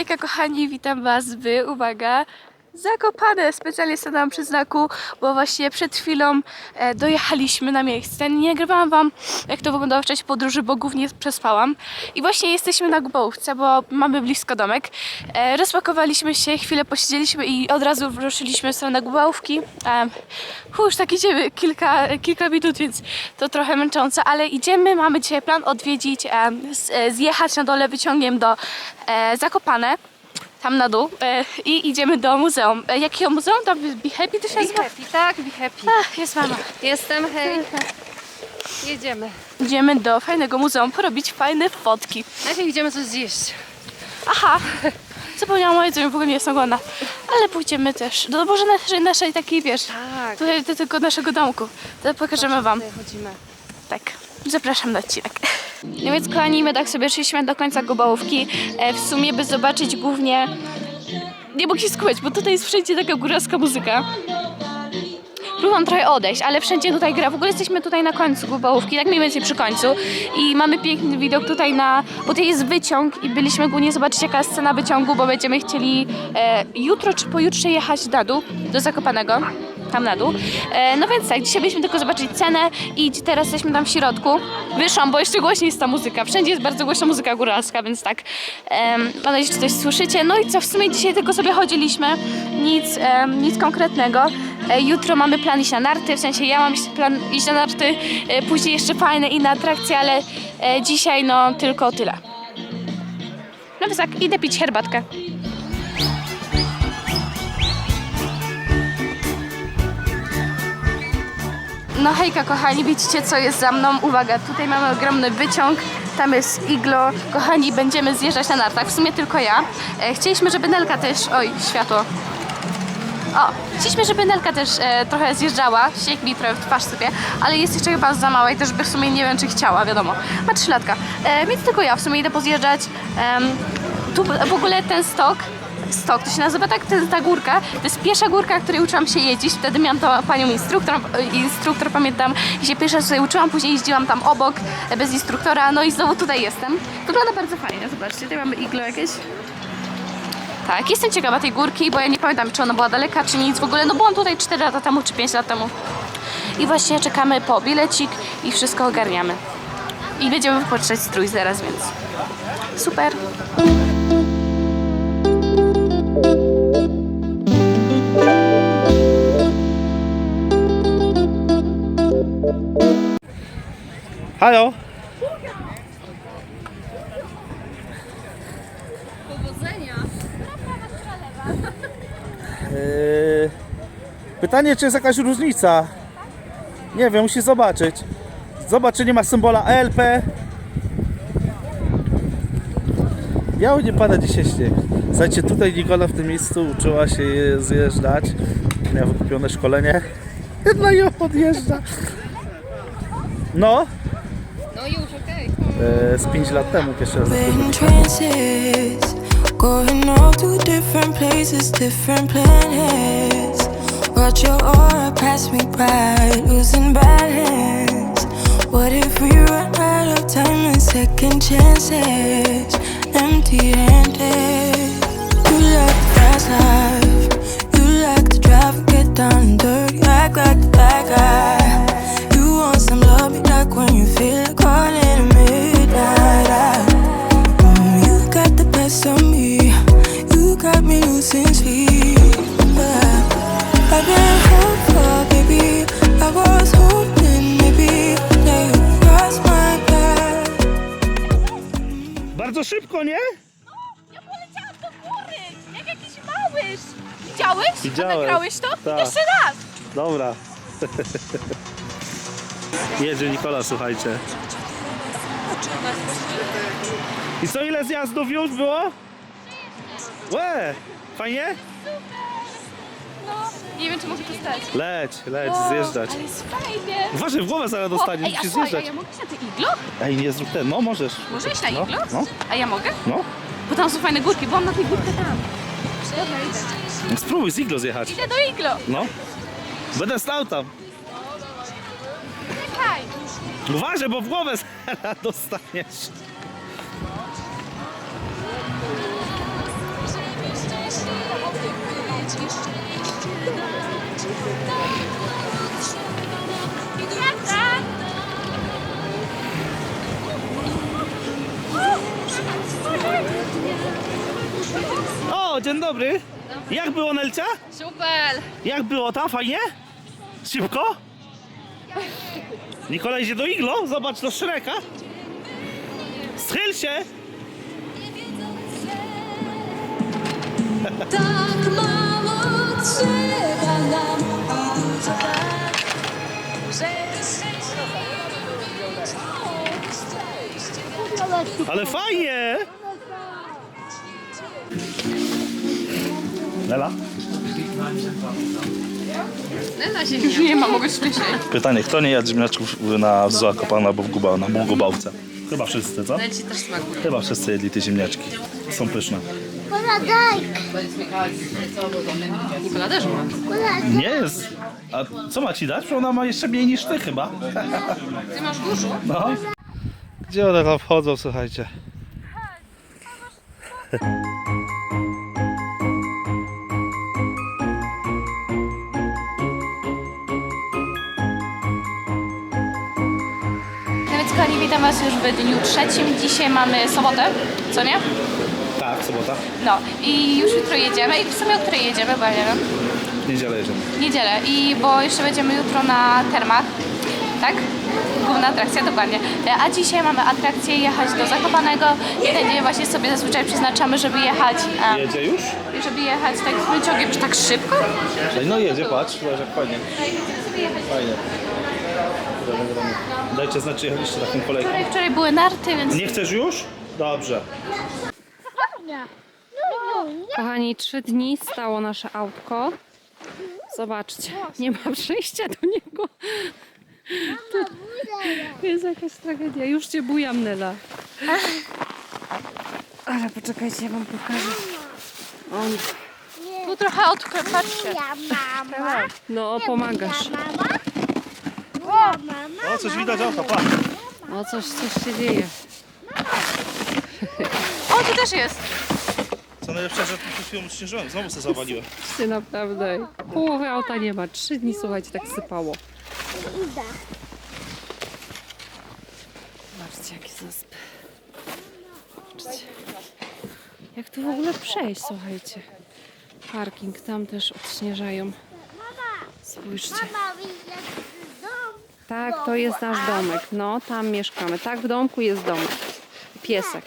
Hejka kochani, witam was w, uwaga, Zakopane. Specjalnie stanęłam przy znaku, bo właśnie przed chwilą e, dojechaliśmy na miejsce. Nie nagrywałam wam, jak to wyglądało w czasie podróży, bo głównie przespałam. I właśnie jesteśmy na Gubałówce, bo mamy blisko domek. E, rozpakowaliśmy się, chwilę posiedzieliśmy i od razu ruszyliśmy w stronę Gubałówki. E, już tak idziemy kilka, kilka minut, więc to trochę męczące, ale idziemy, mamy dzisiaj plan odwiedzić, e, zjechać na dole wyciągiem do Zakopane tam na dół e, i idziemy do muzeum. E, jakiego muzeum? Tam Be Happy to się Be nazywa? happy, tak, be happy. Ach, jest mama. Jestem, hej. Jedziemy. Idziemy do fajnego muzeum porobić fajne fotki. Najpierw idziemy coś zjeść. Aha, zapomniałam o jedzeniu, w ogóle nie jestem głodna. Ale pójdziemy też do może naszej, naszej takiej, wiesz, Tak. tutaj do tego naszego domku. To pokażemy wam. Tutaj chodzimy. Tak, zapraszam na odcinek. No więc kochani, my tak sobie szliśmy do końca Gubałówki. E, w sumie, by zobaczyć głównie... Nie mogę się skupić, bo tutaj jest wszędzie taka góralska muzyka. Próbowałam trochę odejść, ale wszędzie tutaj gra. W ogóle jesteśmy tutaj na końcu Gubałówki, tak mniej więcej przy końcu. I mamy piękny widok tutaj na... Bo tutaj jest wyciąg i byliśmy głównie zobaczyć jaka jest scena wyciągu, bo będziemy chcieli e, jutro czy pojutrze jechać na dół, do Zakopanego. Tam na dół. E, no więc tak, dzisiaj byliśmy tylko zobaczyć cenę i teraz jesteśmy tam w środku. Wyszłam, bo jeszcze głośniej jest ta muzyka. Wszędzie jest bardzo głośna muzyka góralska, więc tak. Em, mam nadzieję, że coś słyszycie. No i co, w sumie dzisiaj tylko sobie chodziliśmy. Nic, em, nic konkretnego. E, jutro mamy plan iść na narty, w sensie ja mam plan iść na narty, e, później jeszcze fajne inne atrakcje, ale e, dzisiaj no tylko tyle. No więc tak, idę pić herbatkę. No hejka kochani, widzicie co jest za mną? Uwaga, tutaj mamy ogromny wyciąg, tam jest iglo. Kochani, będziemy zjeżdżać na nartach, w sumie tylko ja. E, chcieliśmy, żeby Nelka też... Oj, światło. O, chcieliśmy, żeby Nelka też e, trochę zjeżdżała, siek mi trochę w twarz sobie, ale jest jeszcze chyba za mała i też by w sumie nie wiem, czy chciała, wiadomo. Ma trzylatka, e, więc tylko ja w sumie idę pozjeżdżać. Em, tu w ogóle ten stok, stok, to się nazywa tak, ta górka, to jest pierwsza górka, której uczyłam się jeździć, wtedy miałam to panią instruktor, instruktor pamiętam, pierwszy raz tutaj uczyłam, później jeździłam tam obok, e, bez instruktora, no i znowu tutaj jestem. Wygląda bardzo fajnie, zobaczcie, tutaj mamy iglo jakieś. Tak, jestem ciekawa tej górki, bo ja nie pamiętam, czy ona była daleka, czy nic w ogóle. No byłam tutaj 4 lata temu, czy 5 lat temu. I właśnie czekamy po bilecik i wszystko ogarniamy. I będziemy wypoczynać strój zaraz, więc super. Halo? Powodzenia. Yy, pytanie, czy jest jakaś różnica? Nie wiem, musisz zobaczyć. Zobacz, czy nie ma symbola ELP. Miało nie pada dzisiaj śnieg. Słuchajcie, tutaj Nikola w tym miejscu uczyła się je zjeżdżać. Miała wykupione szkolenie. No i odjeżdża. No, No już, okej. yy, z 5 lat temu pierwszy raz. in trances, going off to different places, different planets. Watch your aura pass me by, losing balance. What if we run out of time and second chances? Empty-handed. You like the fast life, you like to drive and get down and dirty, act like the bad guy. You want some love, me like when you feel like calling at midnight. Mm, You got the best of me. You got me losing sleep. Yeah. I've been hopeful, baby. I was hoping maybe that you cross my path. Bardzo szybko, nie? Ja poleciałam do góry, jak jakiś małyż. Widziałeś? Widziałem. Nagrałeś to? Tak. Jeszcze raz. Dobra. Jedzie Nikola, słuchajcie. I co, ile zjazdów już było? Łe! Fajnie? No, nie wiem, czy mogę tu stać. Leć, leć, zjeżdżać. Ale jest fajnie. Uważaj, w głowę zaraz Ej, dostaniesz, a musisz słuchaj, a zjeżdżać. ja mogę iść na te iglo? Ej, nie zrób ten, no możesz. Może iść na No, iglo? no, A ja mogę? no. Bo tam są fajne górki, byłam na tej górce tam. Dobra, idę. Spróbuj z iglo zjechać. Idę do iglo. No. Będę stał tam. Uważaj, bo w głowę zaraz dostaniesz. O, dzień dobry. Jak było Nelcia? Super! Jak było tam? Fajnie? Szybko? Nikola idzie do iglo? Zobacz do Szreka. Schyl się! Tak mało trzeba nam żeby szczęście Ale fajnie! Lela? Nela się Już nie ma, mogę wcześniej. Pytanie, kto nie jadł ziemniaczków na Zakopane albo w Guba, na Błogobałce? Chyba wszyscy, co? Ci też smakuje. Chyba wszyscy jedli te ziemniaczki. Są pyszne. Nikola też ma. Nie jest. A co ma ci dać? Bo ona ma jeszcze mniej niż ty chyba. Ty masz dużo? No. Gdzie one tam wchodzą, słuchajcie? Witam Was już w dniu trzecim. Dzisiaj mamy sobotę, co nie? Tak, sobota. No i już jutro jedziemy i w sumie o której jedziemy, bo ja nie wiem. Niedzielę jedziemy. Niedzielę i bo jeszcze będziemy jutro na termach, tak? Główna atrakcja, dokładnie. E, A dzisiaj mamy atrakcję jechać do Zakopanego ten dzień właśnie sobie zazwyczaj przeznaczamy, żeby jechać, e, Jedzie już? żeby jechać tak wyciągiem, czy tak szybko? No jedzie, patrz, zobacz jak fajnie. Fajnie. Dajcie znać, czy jechaliście taką kolejką. Wczoraj, wczoraj były narty, więc Nie chcesz już? Dobrze. Kochani, trzy dni stało nasze autko. Zobaczcie, nie ma przejścia do niego. To jest jakaś tragedia. Już cię bujam, Nela. Ale poczekajcie, ja wam pokażę. On, tu trochę odkrył, patrzcie. mama. no, pomagasz. Mama? O, mama. O, coś widać auto, pa. No, coś, coś się dzieje. O, tu też jest. Co najlepsze, że tu przed chwilą śnieżyłem, znowu się zawaliłem. Ty naprawdę. Połowy auta nie ma. Trzy dni, słuchajcie, tak sypało. Idę. Zobaczcie, jakie zaspy. Zobaczcie. Jak tu w ogóle przejść, słuchajcie. Parking tam też odśnieżają. Spójrzcie. Mama, widzę. Tak, to jest nasz domek. No, tam mieszkamy. Tak, w domku jest domek. Piesek.